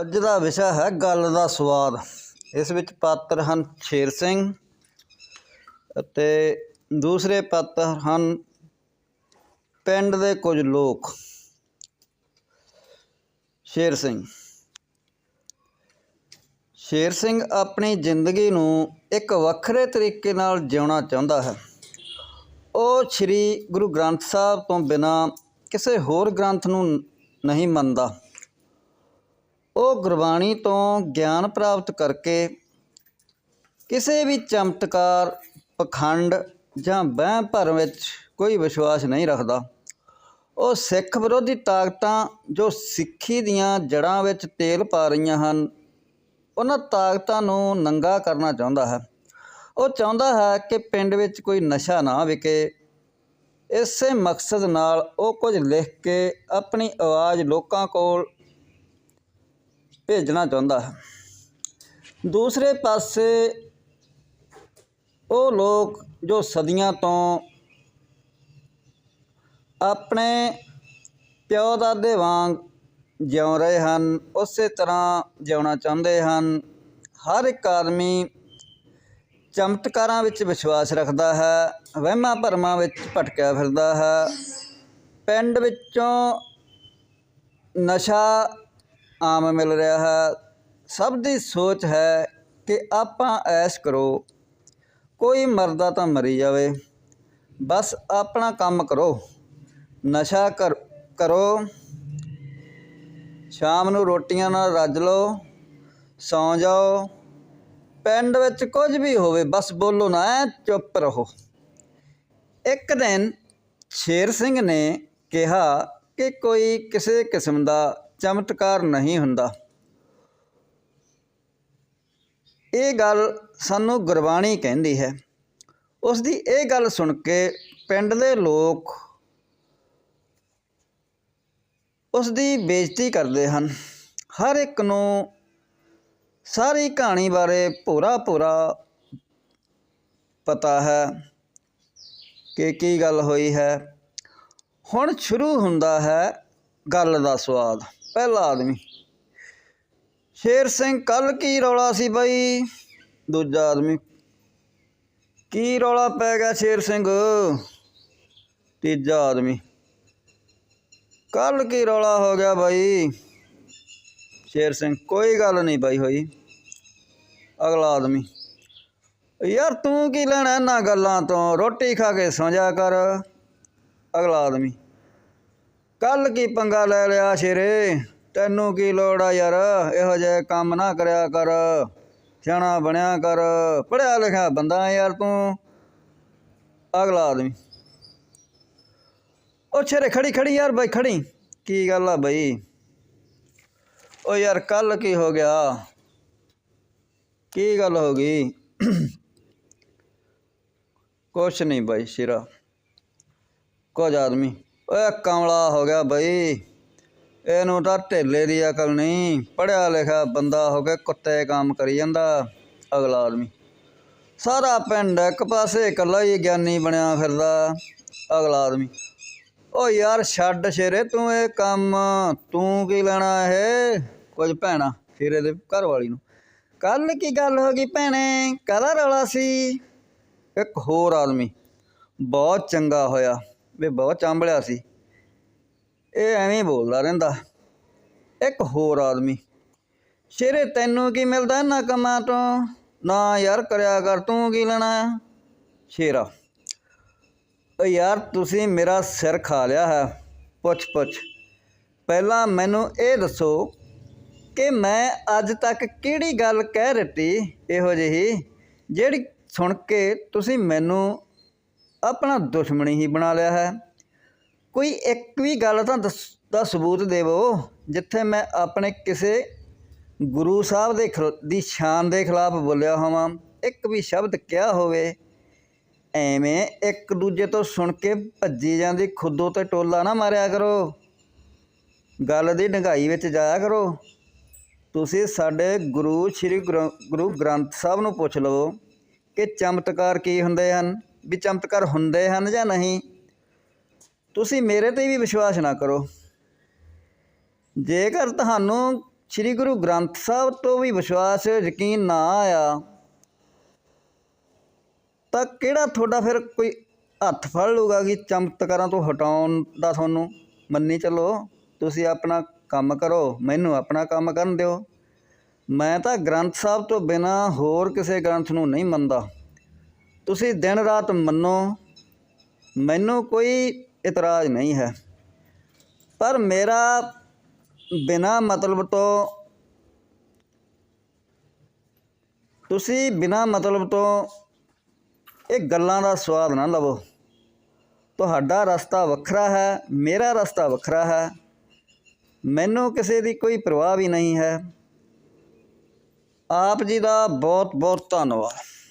ਅੱਜ ਦਾ ਵਿਸ਼ਾ ਹੈ ਗੱਲ ਦਾ ਸਵਾਦ। ਇਸ ਵਿੱਚ ਪਾਤਰ ਹਨ ਸ਼ੇਰ ਸਿੰਘ ਅਤੇ ਦੂਸਰੇ ਪਾਤਰ ਹਨ ਪਿੰਡ ਦੇ ਕੁਝ ਲੋਕ। ਸ਼ੇਰ ਸਿੰਘ। ਸ਼ੇਰ ਸਿੰਘ ਆਪਣੀ ਜ਼ਿੰਦਗੀ ਨੂੰ ਇੱਕ ਵੱਖਰੇ ਤਰੀਕੇ ਨਾਲ ਜਿਉਣਾ ਚਾਹੁੰਦਾ ਹੈ। ਉਹ ਸ੍ਰੀ ਗੁਰੂ ਗ੍ਰੰਥ ਸਾਹਿਬ ਤੋਂ ਬਿਨਾ ਕਿਸੇ ਹੋਰ ਗ੍ਰੰਥ ਨੂੰ ਨਹੀਂ ਮੰਨਦਾ। ਉਹ ਗੁਰਬਾਣੀ ਤੋਂ ਗਿਆਨ ਪ੍ਰਾਪਤ ਕਰਕੇ ਕਿਸੇ ਵੀ ਚਮਤਕਾਰ, ਪਖੰਡ ਜਾਂ ਵਹਿਮ ਭਰਮ ਵਿੱਚ ਕੋਈ ਵਿਸ਼ਵਾਸ ਨਹੀਂ ਰੱਖਦਾ। ਉਹ ਸਿੱਖ ਵਿਰੋਧੀ ਤਾਕਤਾਂ ਜੋ ਸਿੱਖੀ ਦੀਆਂ ਜੜ੍ਹਾਂ ਵਿੱਚ ਤੇਲ ਪਾ ਰਹੀਆਂ ਹਨ, ਉਹਨਾਂ ਤਾਕਤਾਂ ਨੂੰ ਨੰਗਾ ਕਰਨਾ ਚਾਹੁੰਦਾ ਹੈ। ਉਹ ਚਾਹੁੰਦਾ ਹੈ ਕਿ ਪਿੰਡ ਵਿੱਚ ਕੋਈ ਨਸ਼ਾ ਨਾ ਵਿਕੇ। ਇਸੇ ਮਕਸਦ ਨਾਲ ਉਹ ਕੁਝ ਲਿਖ ਕੇ ਆਪਣੀ ਆਵਾਜ਼ ਲੋਕਾਂ ਕੋਲ ਭੇਜਣਾ ਚਾਹੁੰਦਾ। ਹੈ ਦੂਸਰੇ ਪਾਸੇ ਉਹ ਲੋਕ ਜੋ ਸਦੀਆਂ ਤੋਂ ਆਪਣੇ ਪਿਓ ਦਾਦੇ ਵਾਂਗ ਜਿਉ ਰਹੇ ਹਨ, ਉਸੇ ਤਰ੍ਹਾਂ ਜਿਉਣਾ ਚਾਹੁੰਦੇ ਹਨ। ਹਰ ਇੱਕ ਆਦਮੀ ਚਮਤਕਾਰਾਂ ਵਿੱਚ ਵਿਸ਼ਵਾਸ ਰੱਖਦਾ ਹੈ, ਵਹਿਮਾਂ ਭਰਮਾਂ ਵਿੱਚ ਭਟਕਿਆ ਫਿਰਦਾ ਹੈ। ਪਿੰਡ ਵਿੱਚੋਂ ਨਸ਼ਾ ਆਮ ਮਿਲ ਰਿਹਾ ਹੈ। ਸਭ ਦੀ ਸੋਚ ਹੈ ਕਿ ਆਪਾਂ ਐਸ਼ ਕਰੋ। ਕੋਈ ਮਰਦਾ ਤਾਂ ਮਰੀ ਜਾਵੇ। ਬਸ ਆਪਣਾ ਕੰਮ ਕਰੋ। ਨਸ਼ਾ ਕਰ, ਕਰੋ। ਸ਼ਾਮ ਨੂੰ ਰੋਟੀਆਂ ਨਾਲ ਰੱਜ ਲਓ। ਸੌਂ ਜਾਓ। ਪਿੰਡ ਵਿੱਚ ਕੁਝ ਵੀ ਹੋਵੇ, ਬਸ ਬੋਲੋ ਨਾ, ਐਂ ਚੁੱਪ ਰਹੋ। ਇੱਕ ਦਿਨ ਸ਼ੇਰ ਸਿੰਘ ਨੇ ਕਿਹਾ ਕਿ ਕੋਈ ਕਿਸੇ ਕਿਸਮ ਦਾ ਚਮਤਕਾਰ ਨਹੀਂ ਹੁੰਦਾ। ਇਹ ਗੱਲ ਸਾਨੂੰ ਗੁਰਬਾਣੀ ਕਹਿੰਦੀ ਹੈ। ਉਸ ਦੀ ਇਹ ਗੱਲ ਸੁਣ ਕੇ ਪਿੰਡ ਦੇ ਲੋਕ ਉਸ ਦੀ ਬੇਇੱਜ਼ਤੀ ਕਰਦੇ ਹਨ। ਹਰ ਇੱਕ ਨੂੰ ਸਾਰੀ ਕਹਾਣੀ ਬਾਰੇ ਪੂਰਾ ਪੂਰਾ ਪਤਾ ਹੈ ਕਿ ਕੀ ਗੱਲ ਹੋਈ ਹੈ। ਹੁਣ ਸ਼ੁਰੂ ਹੁੰਦਾ ਹੈ ਗੱਲ ਦਾ ਸਵਾਦ ਪਹਿਲਾ ਆਦਮੀ। ਸ਼ੇਰ ਸਿੰਘ ਕੱਲ ਕੀ ਰੌਲਾ ਸੀ ਬਾਈ? ਦੂਜਾ ਆਦਮੀ। ਕੀ ਰੌਲਾ ਪੈ ਗਿਆ ਸ਼ੇਰ ਸਿੰਘ? ਤੀਜਾ ਆਦਮੀ। ਕੱਲ ਕੀ ਰੌਲਾ ਹੋ ਗਿਆ ਬਾਈ? ਸ਼ੇਰ ਸਿੰਘ, ਕੋਈ ਗੱਲ ਨਹੀਂ ਬਾਈ ਹੋਈ। ਅਗਲਾ ਆਦਮੀ। ਯਾਰ ਤੂੰ ਕੀ ਲੈਣਾ ਇਹਨਾਂ ਗੱਲਾਂ ਤੋਂ? ਰੋਟੀ ਖਾ ਕੇ ਸੌਂ ਜਾ ਕਰ। ਅਗਲਾ ਆਦਮੀ। ਕੱਲ ਕੀ ਪੰਗਾ ਲੈ ਲਿਆ ਸ਼ੇਰੇ? ਤੈਨੂੰ ਕੀ ਲੋੜ ਆ ਯਾਰ? ਇਹੋ ਜਿਹੇ ਕੰਮ ਨਾ ਕਰਿਆ ਕਰ। ਸਿਆਣਾ ਬਣਿਆ ਕਰ। ਪੜਿਆ ਲਿਖਿਆ ਬੰਦਾ ਯਾਰ ਤੂੰ। ਅਗਲਾ ਆਦਮੀ। ਉਹ ਛੇਰੇ ਖੜੀ ਖੜੀ ਯਾਰ ਬਾਈ, ਖੜੀ। ਕੀ ਗੱਲ ਆ ਬਈ? ਉਹ ਯਾਰ ਕੱਲ ਕੀ ਹੋ ਗਿਆ? ਕੀ ਗੱਲ ਹੋ ਗਈ? ਕੁਛ ਨਹੀਂ ਬਾਈ, ਸ਼ੇਰਾ। ਕੁਝ ਆਦਮੀ। ਓਏ ਕਮਲਾ ਹੋ ਗਿਆ ਬਈ। ਇਹਨੂੰ ਤਾਂ ਢੇਲੇ ਦੀ ਅਕਲ ਨਹੀਂ। ਪੜਿਆ ਲਿਖਿਆ ਬੰਦਾ ਹੋ ਕੇ ਕੁੱਤੇ ਕੰਮ ਕਰੀ ਜਾਂਦਾ, ਅਗਲਾ ਆਦਮੀ। ਸਾਰਾ ਪਿੰਡ ਇੱਕ ਪਾਸੇ ਇਕੱਲਾ ਹੀ ਗਿਆਨੀ ਬਣਿਆ ਫਿਰਦਾ, ਅਗਲਾ ਆਦਮੀ। ਓ ਯਾਰ ਛੱਡ ਸ਼ੇਰੇ, ਤੂੰ ਇਹ ਕੰਮ, ਤੂੰ ਕੀ ਲੈਣਾ ਇਹ? ਕੁਝ ਭੈਣਾ ਸ਼ੇਰੇ ਦੇ ਘਰ ਵਾਲੀ ਨੂੰ। ਕੱਲ ਕੀ ਗੱਲ ਹੋ ਗਈ ਭੈਣੇ? ਕਾਹਦਾ ਰੌਲਾ ਸੀ? ਇੱਕ ਹੋਰ ਆਦਮੀ। ਬਹੁਤ ਚੰਗਾ ਹੋਇਆ। ਵੀ ਬਹੁਤ ਚਾਂਬਲਿਆ ਸੀ। ਇਹ ਐਵੇਂ ਹੀ ਬੋਲਦਾ ਰਹਿੰਦਾ। ਇੱਕ ਹੋਰ ਆਦਮੀ, ਸ਼ੇਰੇ ਤੈਨੂੰ ਕੀ ਮਿਲਦਾ ਇਹਨਾਂ ਕੰਮਾਂ ਤੋਂ? ਨਾ ਯਾਰ ਕਰਿਆ ਕਰ, ਤੂੰ ਕੀ ਲੈਣਾ? ਸ਼ੇਰਾ, ਓ ਯਾਰ ਤੁਸੀਂ ਮੇਰਾ ਸਿਰ ਖਾ ਲਿਆ ਹੈ। ਪੁੱਛ ਪੁੱਛ। ਪਹਿਲਾਂ ਮੈਨੂੰ ਇਹ ਦੱਸੋ ਕਿ ਮੈਂ ਅੱਜ ਤੱਕ ਕਿਹੜੀ ਗੱਲ ਕਹਿ ਦਿੱਤੀ ਇਹੋ ਜਿਹੀ, ਜਿਹੜੀ ਸੁਣ ਕੇ ਤੁਸੀਂ ਮੈਨੂੰ ਆਪਣਾ ਦੁਸ਼ਮਣੀ ਹੀ ਬਣਾ ਲਿਆ ਹੈ। ਕੋਈ ਇੱਕ ਵੀ ਗੱਲ ਤਾਂ ਦੱਸ, ਦਾ ਸਬੂਤ ਦੇਵੋ, ਜਿੱਥੇ ਮੈਂ ਆਪਣੇ ਕਿਸੇ ਗੁਰੂ ਸਾਹਿਬ ਦੇ ਖਿਲ- ਦੀ ਸ਼ਾਨ ਦੇ ਖਿਲਾਫ ਬੋਲਿਆ ਹੋਵਾਂ। ਇੱਕ ਵੀ ਸ਼ਬਦ ਕਿਹਾ ਹੋਵੇ, ਐਵੇਂ ਇੱਕ ਦੂਜੇ ਤੋਂ ਸੁਣ ਕੇ ਭੱਜੀ ਜਾਂਦੀ ਖੁਦੋਂ ਤੇ ਟੋਲਾ ਨਾ ਮਾਰਿਆ ਕਰੋ। ਗੱਲ ਦੀ ਡੰਗਾਈ ਵਿੱਚ ਜਾਇਆ ਕਰੋ। ਤੁਸੀਂ ਸਾਡੇ ਗੁਰੂ ਸ੍ਰੀ ਗੁਰੂ ਗੁਰੂ ਗ੍ਰੰਥ ਸਾਹਿਬ ਨੂੰ ਪੁੱਛ ਲਵੋ ਕਿ ਚਮਤਕਾਰ ਕੀ ਹੁੰਦੇ ਹਨ। ਵੀ ਚਮਤਕਾਰ ਹੁੰਦੇ ਹਨ ਜਾਂ ਨਹੀਂ, ਤੁਸੀਂ ਮੇਰੇ ਤੇ ਵੀ ਵਿਸ਼ਵਾਸ ਨਾ ਕਰੋ। ਜੇਕਰ ਤੁਹਾਨੂੰ ਸ੍ਰੀ ਗੁਰੂ ਗ੍ਰੰਥ ਸਾਹਿਬ ਤੋਂ ਵੀ ਵਿਸ਼ਵਾਸ, ਯਕੀਨ ਨਾ ਆਇਆ, ਤਾਂ ਕਿਹੜਾ ਤੁਹਾਡਾ ਫਿਰ ਕੋਈ ਹੱਥ ਫੜ ਲੂਗਾ ਕਿ ਚਮਤਕਾਰਾਂ ਤੋਂ ਹਟਾਉਣ ਦਾ ਤੁਹਾਨੂੰ ਮੰਨੀ ਚੱਲੋ? ਤੁਸੀਂ ਆਪਣਾ ਕੰਮ ਕਰੋ, ਮੈਨੂੰ ਆਪਣਾ ਕੰਮ ਕਰਨ ਦਿਓ। ਮੈਂ ਤਾਂ ਗ੍ਰੰਥ ਸਾਹਿਬ ਤੋਂ ਬਿਨਾ ਹੋਰ ਕਿਸੇ ਗ੍ਰੰਥ ਨੂੰ ਨਹੀਂ ਮੰਨਦਾ। ਤੁਸੀਂ ਦਿਨ ਰਾਤ ਮੰਨੋ, ਮੈਨੂੰ ਕੋਈ ਇਤਰਾਜ਼ ਨਹੀਂ ਹੈ। ਪਰ ਮੇਰਾ ਬਿਨਾ ਮਤਲਬ ਤੋਂ ਤੁਸੀਂ ਬਿਨਾ ਮਤਲਬ ਤੋਂ ਇਹ ਗੱਲਾਂ ਦਾ ਸਵਾਦ ਨਾ ਲਵੋ। ਤੁਹਾਡਾ ਰਸਤਾ ਵੱਖਰਾ ਹੈ, ਮੇਰਾ ਰਸਤਾ ਵੱਖਰਾ ਹੈ। ਮੈਨੂੰ ਕਿਸੇ ਦੀ ਕੋਈ ਪਰਵਾਹ ਵੀ ਨਹੀਂ ਹੈ। ਆਪ ਜੀ ਦਾ ਬਹੁਤ ਬਹੁਤ ਧੰਨਵਾਦ।